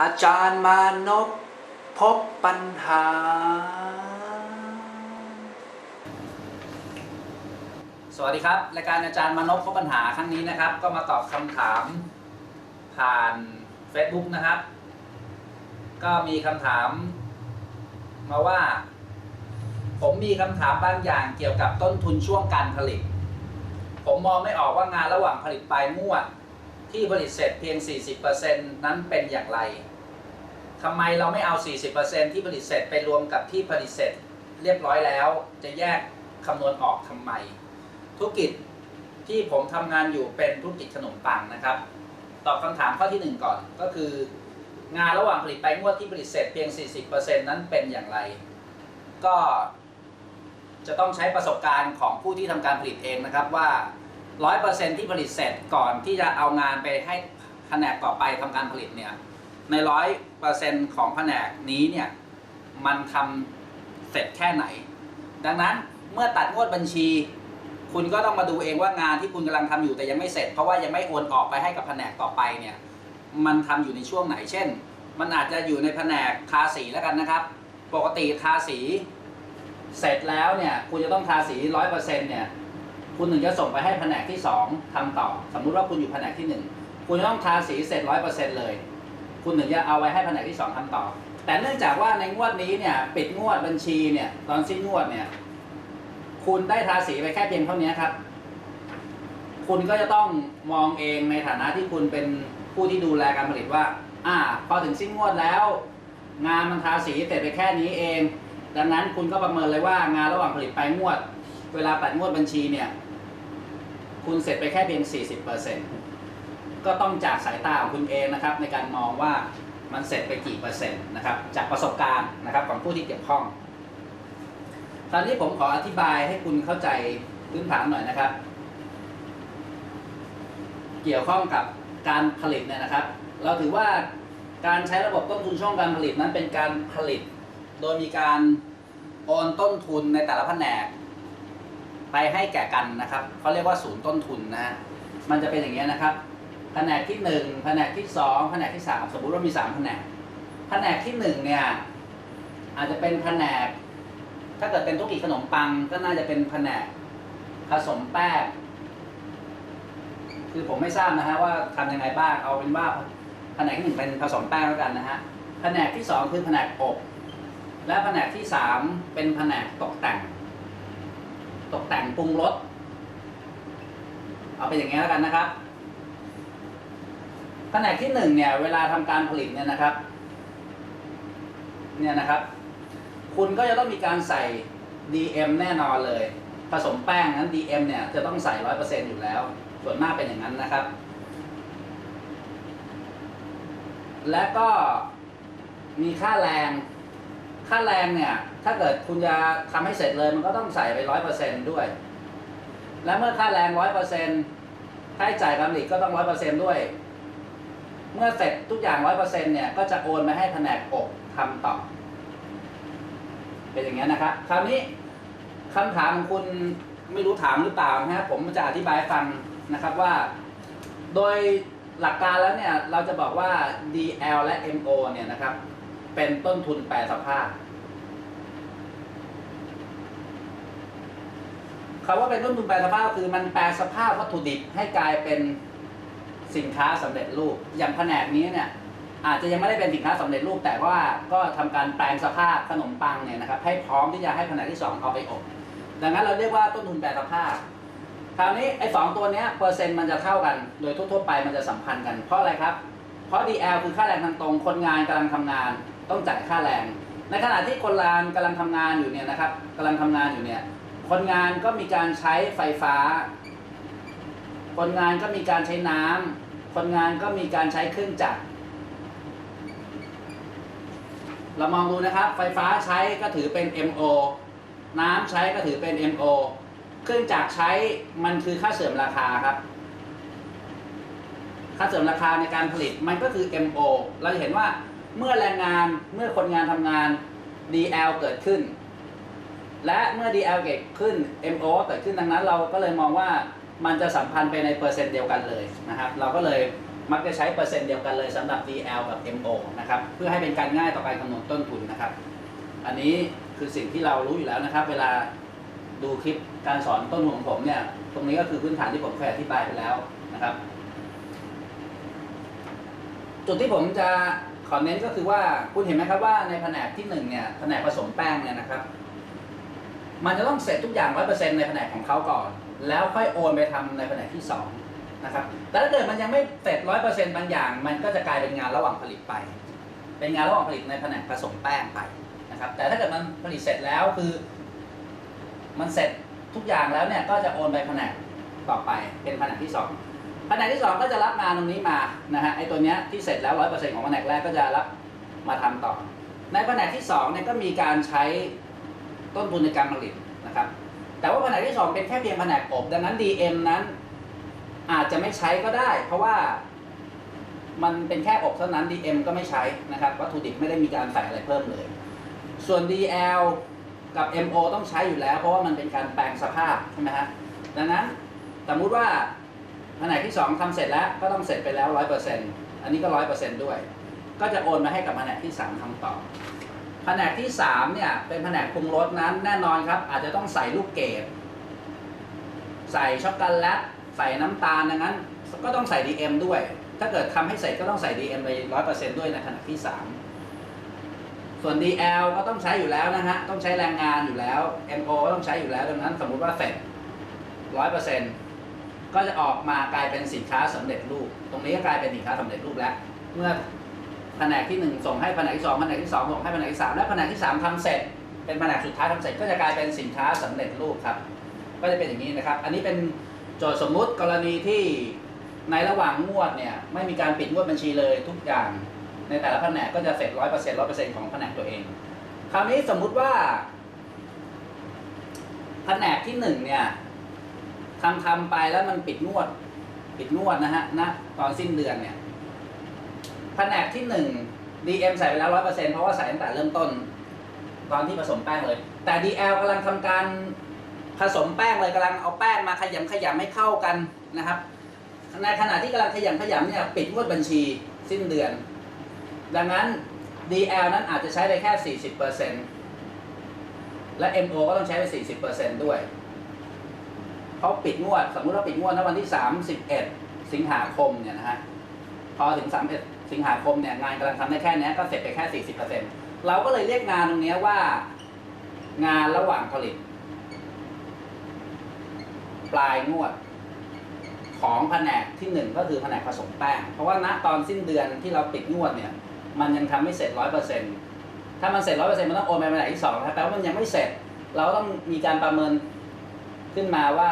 อาจารย์มานพพบปัญหา สวัสดีครับรายการอาจารย์มานพพบปัญหาครั้งนี้นะครับ ก็มาตอบคำถามผ่าน Facebook นะครับ ก็มีคำถาม มาว่า ผมมีคำถามบางอย่างเกี่ยวกับต้นทุนช่วงการผลิต ผมมองไม่ออกว่างานระหว่างผลิตปลายงวดที่ผลิตเสร็จเพียง 40%นั้นเป็นอย่างไร ทำไมเราไม่เอา 40%ที่ผลิตเสร็จไปรวมกับที่ผลิตเสร็จเรียบร้อยแล้ว จะแยกคำนวณออกทำไม ธุรกิจที่ผมทำงานอยู่เป็นธุรกิจขนมปังนะครับ ตอบคำถามข้อที่หนึ่งก่อนก็คือ งานระหว่างผลิตไปงวดที่ผลิตเสร็จเพียง 40%นั้นเป็นอย่างไร ก็จะต้องใช้ประสบการณ์ของผู้ที่ทำการผลิตเองนะครับว่า 100%ที่ผลิตเสร็จก่อนที่จะเอางานไปให้แผนกต่อไปทำการผลิตเนี่ย ในร้อยเปอร์เซ็นต์ของแผนกนี้เนี่ยมันทำเสร็จแค่ไหน ดังนั้นเมื่อตัดงวดบัญชี คุณก็ต้องมาดูเองว่างานที่คุณกำลังทำอยู่แต่ยังไม่เสร็จ เพราะว่ายังไม่โอนออกไปให้กับแผนกต่อไปเนี่ยมันทำอยู่ในช่วงไหน เช่น มันอาจจะอยู่ในแผนกทาสีแล้วกันนะครับ ปกติทาสีเสร็จแล้วเนี่ยคุณจะต้องทาสีร้อยเปอร์เซ็นต์เนี่ยคุณถึงจะส่งไปให้แผนกที่สองทำต่อ สมมุติว่าคุณอยู่แผนกที่หนึ่งคุณต้องทาสีเสร็จร้อยเปอร์เซ็นเลย คุณถึงจะเอาไว้ให้แผนกที่สองทำต่อ แต่เนื่องจากว่าในงวดนี้เนี่ย ปิดงวดบัญชีเนี่ย ตอนสิ้นงวดเนี่ย คุณได้ทาสีไปแค่เพียงเท่านี้ครับ คุณก็จะต้องมองเองในฐานะที่คุณเป็นผู้ที่ดูแลการผลิตว่า อ่า พอถึงสิ้นงวดแล้ว งานมันทาสีเสร็จไปแค่นี้เอง ดังนั้นคุณก็ประเมินเลยว่างานระหว่างผลิตไปงวด เวลาตัดงวดบัญชีเนี่ย คุณเสร็จไปแค่เพียง40% ก็ต้องจากสายตาของคุณเองนะครับในการมองว่ามันเสร็จไปกี่เปอร์เซ็นต์นะครับจากประสบการณ์นะครับของผู้ที่เกี่ยวข้อง คราวนี้ผมขออธิบายให้คุณเข้าใจพื้นฐานหน่อยนะครับ เกี่ยวข้องกับการผลิตเนี่ยนะครับ เราถือว่าการใช้ระบบต้นทุนช่วงการผลิตนั้นเป็นการผลิต โดยมีการโอนต้นทุนในแต่ละแผนก ไปให้แก่กันนะครับเขาเรียกว่าศูนย์ต้นทุนนะฮะมันจะเป็นอย่างนี้นะครับ แผนกที่หนึ่งแผนกที่สองแผนกที่สามสมมุติว่ามีสามแผนกแผนกที่หนึ่งเนี่ยอาจจะเป็นแผนก ถ้าเกิดเป็นธุรกิจขนมปังก็น่าจะเป็นแผนกผสมแป้งคือผมไม่ทราบนะฮะว่าทำยังไงบ้างเอาเป็นว่าแผนกที่หนึ่งเป็นผสมแป้งแล้วกันนะฮะแผนกที่สองคือแผนกอบและแผนกที่สามเป็นแผนกตกแต่ง ตกแต่งปรุงรสเอาเป็นอย่างนี้แล้วกันนะครับ แผนกที่หนึ่งเนี่ยเวลาทำการผลิตเนี่ยนะครับ เนี่ยนะครับ คุณก็จะต้องมีการใส่ DM แน่นอนเลย ผสมแป้งนั้น DM เนี่ยจะต้องใส่ร้อยเปอร์เซ็นอยู่แล้ว ส่วนมากเป็นอย่างนั้นนะครับ และก็มีค่าแรง ค่าแรงเนี่ย ถ้าเกิดคุณจะทำให้เสร็จเลยมันก็ต้องใส่ไปร้อยเปอร์เซ็นด้วย และเมื่อค่าแรงร้อยเปอร์เซ็นค่าใช้จ่ายการผลิตก็ต้องร้อยเปอร์เซ็นด้วย เมื่อเสร็จทุกอย่างร้อยเปอร์เซ็นเนี่ยก็จะโอนมาให้แผนกอบทำต่อ เป็นอย่างนี้นะครับ คราวนี้คำถามของคุณไม่รู้ถามหรือเปล่านะฮะผมจะอธิบายฟังนะครับว่า โดยหลักการแล้วเนี่ยเราจะบอกว่า DL และ MO เนี่ยนะครับ เป็นต้นทุนแปรสภาพคำว่าเป็นต้นทุนแปรสภาพก็คือมันแปลสภาพวัตถุดิบให้กลายเป็น สินค้าสำเร็จรูป อย่างแผนกนี้เนี่ยอาจจะยังไม่ได้เป็นสินค้าสำเร็จรูป แต่ว่าก็ทำการแปลงสภาพขนมปังเนี่ยนะครับให้พร้อมที่จะให้แผนกที่สองเอาไปอบ ดังนั้นเราเรียกว่าต้นทุนแปรสภาพ คราวนี้ไอ้สองตัวเนี้ยเปอร์เซ็นต์มันจะเท่ากัน โดยทั่วๆไปมันจะสัมพันธ์กัน เพราะอะไรครับ เพราะ DL คือค่าแรงทางตรง คนงานกำลังทำงาน ต้องจ่ายค่าแรง ในขณะที่คนงานกำลังทำงานอยู่เนี่ยนะครับกำลังทำงานอยู่เนี่ย คนงานก็มีการใช้ไฟฟ้า คนงานก็มีการใช้น้ำคนงานก็มีการใช้เครื่องจักร เรามองดูนะครับ ไฟฟ้าใช้ก็ถือเป็น MO น้ำใช้ก็ถือเป็น MO เครื่องจักรใช้มันคือค่าเสื่อมราคาครับ ค่าเสื่อมราคาในการผลิตมันก็คือ MO เราจะเห็นว่าเมื่อแรงงานเมื่อคนงานทำงาน DL เกิดขึ้น และเมื่อ DL เกิดขึ้น MO เกิดขึ้นดังนั้นเราก็เลยมองว่า มันจะสัมพันธ์ไปในเปอร์เซ็นต์เดียวกันเลยนะครับ เราก็เลยมักจะใช้เปอร์เซ็นต์เดียวกันเลยสำหรับ DL กับ MO นะครับเพื่อให้เป็นการง่ายต่อการคำนวณต้นทุนนะครับ อันนี้คือสิ่งที่เรารู้อยู่แล้วนะครับ เวลาดูคลิปการสอนต้นทุนของผมเนี่ยตรงนี้ก็คือพื้นฐานที่ผมเคยอธิบายไปแล้วนะครับ จุดที่ผมจะขอเน้นก็คือว่าคุณเห็นไหมครับว่าในแผนกที่หนึ่งเนี่ยแผนกผสมแป้งเนี่ยนะครับ มันจะต้องเสร็จทุกอย่างร้อยเปอร์เซ็นต์ในแผนกของเขาก่อน แล้วค่อยโอนไปทำในแผนกที่สองนะครับแต่ถ้าเกิดมันยังไม่เสร็จร้อยเปอร์เซ็นต์บางอย่าง มันก็จะกลายเป็นงานระหว่างผลิตไป เป็นงานระหว่างผลิตในแผนกผสมแป้งไปนะครับแต่ถ้าเกิดมันผลิตเสร็จแล้วคือ มันเสร็จทุกอย่างแล้วเนี่ยก็จะโอนไปแผนกต่อไปเป็นแผนกที่สองแผนกที่สองก็จะรับงานตรงนี้มานะฮะไอ้ตัวเนี้ยที่เสร็จแล้วร้อยเปอร์เซ็นต์ของแผนกแรกก็จะรับมาทำต่อ ในแผนกที่สองเนี่ยก็มีการใช้ต้นทุนในการผลิตนะครับ แต่ว่าแผนกที่สองเป็นแค่เพียงแผนกอบ ดังนั้น DM นั้นอาจจะไม่ใช้ก็ได้ เพราะว่ามันเป็นแค่อบเท่านั้น DM ก็ไม่ใช้นะครับวัตถุดิบไม่ได้มีการใส่อะไรเพิ่มเลย ส่วน DL กับ MO ต้องใช้อยู่แล้ว เพราะว่ามันเป็นการแปลงสภาพใช่ไหมฮะดังนั้นสมมุติว่าแผนกที่ 2ทำเสร็จแล้วก็ต้องเสร็จไปแล้ว 100%อันนี้ก็ 100%ด้วย ก็จะโอนมาให้กับแผนกที่ 3ทำต่อ แผนกที่3เนี่ยเป็นแผนกปรุงรสนั้นแน่นอนครับ อาจจะต้องใส่ลูกเกดใส่ช็อกโกแลตใส่น้ำตาลดังนั้น ก็ต้องใส่ DM ด้วย ถ้าเกิดทำให้เสร็จก็ต้องใส่ DM ไป100%ด้วยในขณะที่ 3 ส่วน DL ก็ต้องใช้อยู่แล้วนะฮะต้องใช้แรงงานอยู่แล้ว MO ก็ต้องใช้อยู่แล้วดังนั้นสมมุติว่าเสร็จ100%ก็จะออกมากลายเป็นสินค้าสำเร็จรูป ตรงนี้ก็กลายเป็นสินค้าสำเร็จรูปแล้ว เมื่อ แผนกที่ 1 ส่งให้แผนกที่2แผนกที่2ส่งให้แผนกที่3และแผนกที่ 3ทำเสร็จ เป็นแผนกสุดท้ายทำเสร็จก็จะกลายเป็นสินค้าสำเร็จรูปครับ ก็จะเป็นอย่างนี้นะครับ อันนี้เป็นโจทย์สมมุติกรณีที่ในระหว่างงวดเนี่ยไม่มีการปิดงวดบัญชีเลยทุกอย่าง ในแต่ละแผนกก็จะเสร็จร้อยเปอร์เซ็นต์ร้อยเปอร์เซ็นต์ของแผนกตัวเอง คราวนี้สมมุติว่าแผนกที่หนึ่งเนี่ยทำทำไปแล้วมันปิดงวด ปิดงวดนะฮะณตอนสิ้นเดือนเนี่ย ผนกที่หนึ่ง DM ใส่ไปแล้วร้อยเปอร์เซ็นต์เพราะว่าใส่ตั้งแต่เริ่มต้น ตอนที่ผสมแป้งเลย แต่ DL กำลังทำการผสมแป้งเลยกำลังเอาแป้งมาขยำขยำให้เข้ากันนะครับ ในขณะที่กำลังขยำขยำเนี่ยปิดงวดบัญชีสิ้นเดือน ดังนั้น DL นั้นอาจจะใช้ไปแค่ 40%และ MO ก็ต้องใช้ไป 40%ด้วยเพราะปิดงวด สมมุติว่าปิดงวดในวันที่ 31 สิงหาคมเนี่ยนะฮะพอถึง 31 สิงหาคมเนี่ยงานกำลังทำได้แค่นี้ก็เสร็จไปแค่ 40%เราก็เลยเรียกงานตรงนี้ว่า งานระหว่างผลิต ปลายงวดของแผนกที่หนึ่งก็คือแผนกผสมแป้ง เพราะว่าณตอนสิ้นเดือนที่เราปิดงวดเนี่ย มันยังทำไม่เสร็จร้อยเปอร์เซ็นต์ถ้ามันเสร็จร้อยเปอร์เซ็นต์มันต้องโอนไปแผนกที่สองนะแปลว่ามันยังไม่เสร็จ เราต้องมีการประเมินขึ้นมาว่า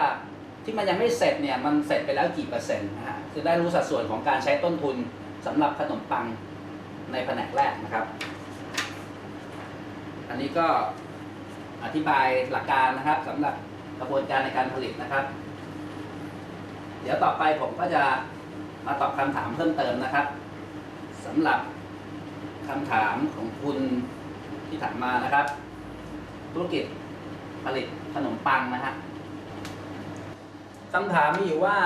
ที่มันยังไม่เสร็จเนี่ยมันเสร็จไปแล้วกี่เปอร์เซ็นต์นะฮะคือได้รู้สัดส่วนของการใช้ต้นทุน สำหรับขนมปังในแผนกแรกนะครับ อันนี้ก็อธิบายหลักการนะครับสำหรับกระบวนการในการผลิตนะครับ เดี๋ยวต่อไปผมก็จะมาตอบคำถามเพิ่มเติมนะครับสำหรับคำถามของคุณที่ถามมานะครับ ธุรกิจผลิตขนมปังนะฮะคำถามมีอยู่ว่า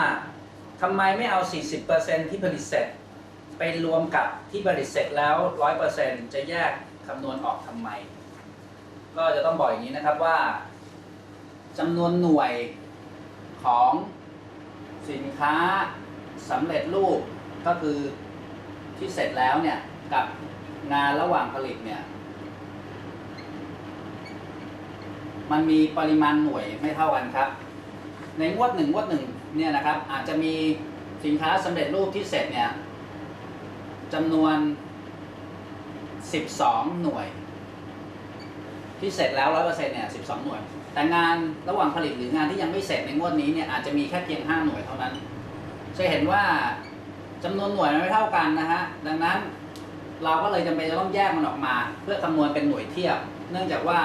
ทำไมไม่เอา 40%ที่ผลิตเสร็จ ไปรวมกับที่ผลิตเสร็จแล้ว100%จะแยกคำนวณออกทำไม ก็จะต้องบอกอย่างนี้นะครับว่าจำนวนหน่วยของสินค้าสำเร็จรูปก็คือที่เสร็จแล้วเนี่ยกับงานระหว่างผลิตเนี่ยมันมีปริมาณหน่วยไม่เท่ากันครับ ในงวดหนึ่งงวดหนึ่งเนี่ยนะครับอาจจะมีสินค้าสำเร็จรูปที่เสร็จเนี่ย จำนวน 12 หน่วย ที่เสร็จแล้ว 100%เนี่ย 12 หน่วย แต่งานระหว่างผลิตหรืองานที่ยังไม่เสร็จในงวดนี้เนี่ยอาจจะมีแค่เพียง 5 หน่วยเท่านั้น จะเห็นว่าจำนวนหน่วยมันไม่เท่ากันนะฮะ ดังนั้นเราก็เลยจำเป็นจะต้องแยกมันออกมา เพื่อคำนวณเป็นหน่วยเทียบ เนื่องจากว่า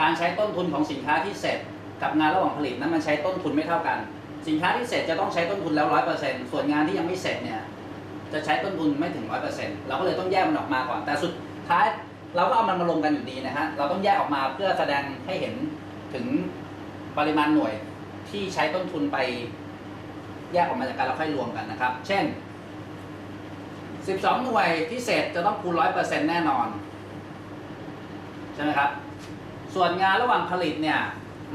การใช้ต้นทุนของสินค้าที่เสร็จกับงานระหว่างผลิตนั้นมันใช้ต้นทุนไม่เท่ากัน สินค้าที่เสร็จจะต้องใช้ต้นทุนแล้วร้อยเปอร์เซ็นต์ส่วนงานที่ยังไม่เสร็จเนี่ย จะใช้ต้นทุนไม่ถึงร้อยเปอร์เซ็นต์เราก็เลยต้องแยกมันออกมาก่อน แต่สุดท้ายเราก็เอามันมาลงกันอยู่ดีนะฮะ เราต้องแยกออกมาเพื่อแสดงให้เห็นถึงปริมาณหน่วยที่ใช้ต้นทุนไปแยกออกมาจากกันเราค่อยรวมกันนะครับ เช่น 12 หน่วยพิเศษจะต้องคูณ 100%แน่นอน ใช่ไหมครับ ส่วนงานระหว่างผลิตเนี่ย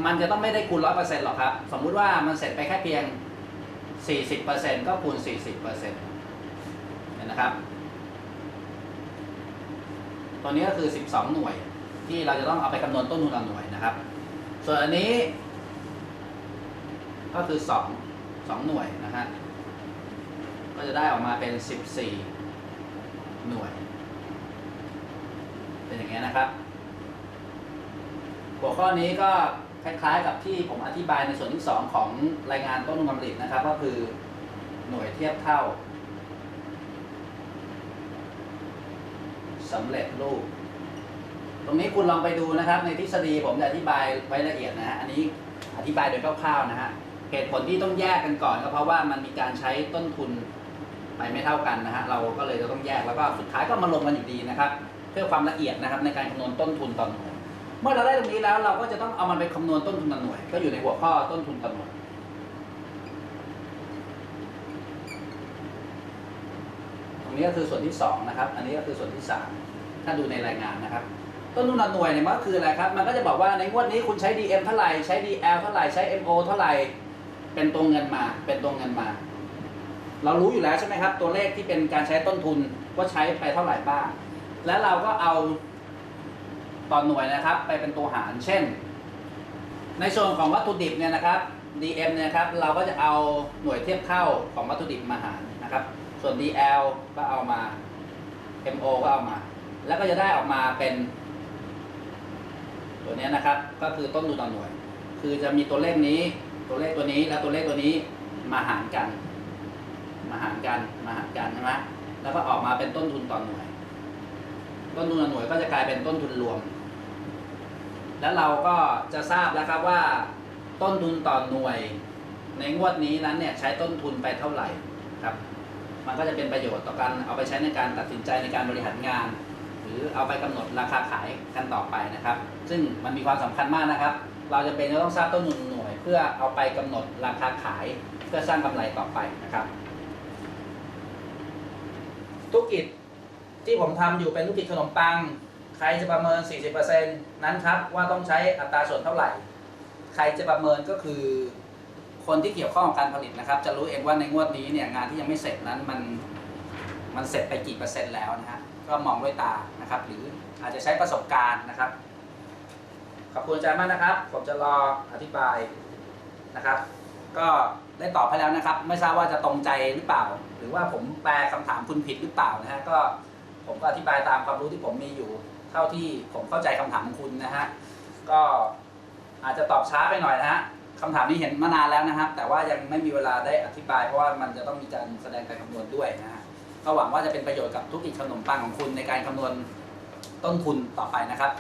มันจะต้องไม่ได้คูณ 100%หรอกครับ สมมุติว่ามันเสร็จไปแค่เพียง 40%ก็คูณ 40%เห็ นะครับ ตัวนี้ก็คือ 12 หน่วย ที่เราจะต้องเอาไปคำนวณต้นทุนต่อหน่วยนะครับ ส่วนอันนี้ ก็คือ 2 2 หน่วยนะฮะ ก็จะได้ออกมาเป็น 14 หน่วย เป็นอย่างเงี้ยนะครับ หัวข้อนี้ก็คล้ายๆกับที่ผมอธิบายในส่วนที่ 2 ของรายงานต้นทุนการผลิตนะครับ ก็คือหน่วยเทียบเท่า สำเร็จรูป ตรงนี้คุณลองไปดูนะครับ ในทฤษฎีผมจะอธิบายไว้ละเอียดนะฮะอันนี้อธิบายโดยคร่าวๆนะฮะเหตุผลที่ต้องแยกกันก่อนก็เพราะว่ามันมีการใช้ต้นทุนไปไม่เท่ากันนะฮะเราก็เลยจะต้องแยกแล้วก็สุดท้ายก็มาลงกันอยู่ดีนะครับ เพื่อความละเอียดนะครับในการคำนวณต้นทุนต่อหน่วยเมื่อเราได้ตรงนี้แล้วเราก็จะต้องเอามันไปคำนวณต้นทุนต่อหน่วย ก็อยู่ในหัวข้อต้นทุนต่อหน่วย ตรง นี้ก็คือส่วนที่สองนะครับ อันนี้ก็คือส่วนที่สามถ้าดูในรายงานนะครับ ต้นทุนต่อหน่วยเนี่ยมันก็คืออะไรครับ มันก็จะบอกว่าในงวดนี้คุณใช้ DM เท่าไหร่ใช้ DL เท่าไหร่ใช้ MO เท่าไหร่ เป็นตัวเงินมา เป็นตัวเงินมา เรารู้อยู่แล้วใช่ไหมครับ ตัวเลขที่เป็นการใช้ต้นทุนว่าใช้ไปเท่าไหร่บ้าง แล้วเราก็เอาต่อหน่วยนะครับ ไปเป็นตัวหาร เช่น ในส่วนของวัตถุดิบเนี่ยนะครับ DM เนี่ยครับ เราก็จะเอาหน่วยเทียบเท่าของวัตถุดิบมาหารนะครับ ส่วน DL ก็เอามา MO ก็เอามา แล้วก็จะได้ออกมาเป็น ตัวนี้นะครับ ก็คือต้นทุนต่อหน่วย คือจะมีตัวเลขนี้ ตัวเลขตัวนี้ และตัวเลขตัวนี้มาหารกัน มาหารกัน มาหารกันใช่ไหมแล้วก็ออกมาเป็นต้นทุนต่อหน่วย ต้นทุนต่อหน่วยก็จะกลายเป็นต้นทุนรวม แล้วเราก็จะทราบแล้วครับว่า ต้นทุนต่อหน่วย ในงวดนี้นั้นเนี่ยใช้ต้นทุนไปเท่าไหร่ครับ มันก็จะเป็นประโยชน์ต่อการเอาไปใช้ในการตัดสินใจในการบริหารงาน หรือเอาไปกำหนดราคาขายกันต่อไปนะครับ ซึ่งมันมีความสำคัญมากนะครับ เราจะเป็นจะต้องทราบต้นทุนหน่วย เพื่อเอาไปกำหนดราคาขายเพื่อสร้างกำไรต่อไปนะครับ ธุรกิจที่ผมทำอยู่เป็นธุรกิจขนมปัง ใครจะประเมิน 40%นั้นครับว่าต้องใช้อัตราส่วนเท่าไหร่ ใครจะประเมินก็คือ คนที่เกี่ยวข้องกับการผลิตนะครับ จะรู้เองว่าในงวดนี้เนี่ยงานที่ยังไม่เสร็จนั้นมันมันเสร็จไปกี่เปอร์เซ็นต์แล้วนะฮะก็มองด้วยตานะครับ หรืออาจจะใช้ประสบการณ์นะครับ ขอบคุณอาจารย์มากนะครับ ผมจะรออธิบายนะครับ ก็ได้ตอบให้แล้วนะครับ ไม่ทราบว่าจะตรงใจหรือเปล่า หรือว่าผมแปลคำถามคุณผิดหรือเปล่านะฮะก็ผมก็อธิบายตามความรู้ที่ผมมีอยู่ เท่าที่ผมเข้าใจคำถามของคุณนะฮะก็อาจจะตอบช้าไปหน่อยนะฮะ คำถามนี้เห็นมานานแล้วนะครับ แต่ว่ายังไม่มีเวลาได้อธิบาย เพราะว่ามันจะต้องมีการแสดงการคำนวณด้วยนะฮะก็หวังว่าจะเป็นประโยชน์กับธุรกิจขนมปังของคุณในการคำนวณต้นทุนต่อไปนะครับ